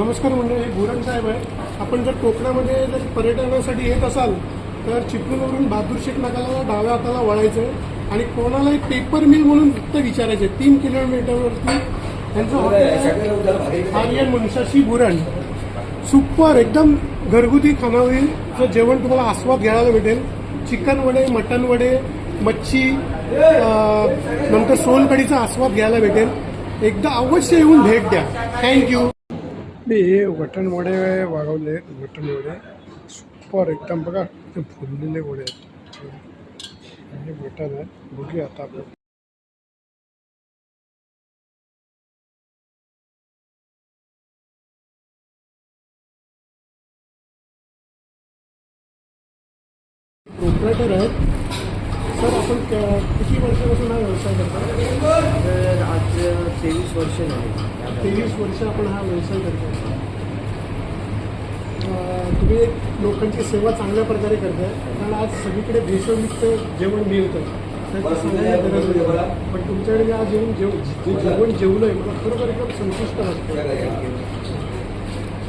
नमस्कार मंडळी बुरण साहेब आहे आपण जर कोकणामध्ये जर पर्यटनासाठी येत असाल तर चिपळूणवरून बहादूर शेख नाकाला डाव्या हाताला वळायचं आहे आणि कोणालाही पेपर मिल म्हणून फक्त विचारायचे तीन किलोमीटरवरती त्यांचं हॉटेल आर्यन मनुष्याशी बुरण सुपर एकदम घरगुती खानावळीचं जेवण तुम्हाला आस्वाद घ्यायला भेटेल. चिकन वडे मटन वडे मच्छी नंतर सोलकडीचा आस्वाद घ्यायला भेटेल. एकदा अवश्य येऊन भेट द्या. थँक्यू मी हे वटण वडे वागवले वटण वडे सुपर एकदम बघा एकदम फुललेले वडे आहेत. हे मटण आहे. बघूया आता आपण. प्रोपरायटर आहेत. सर आपण किती वर्षापासून हा व्यवसाय करता? आज तेवीस वर्ष झाली. तेवीस वर्ष आपण हा व्यवसाय करतो तुम्ही एक लोकांची सेवा चांगल्या प्रकारे करताय. कारण आज सगळीकडे भेसळयुक्त जेवण मिळतं पण तुमच्याकडे जे आज येऊन जेव जे जेवण जेवलं आहे मला खरोखर एकदम संतुष्ट वाटतं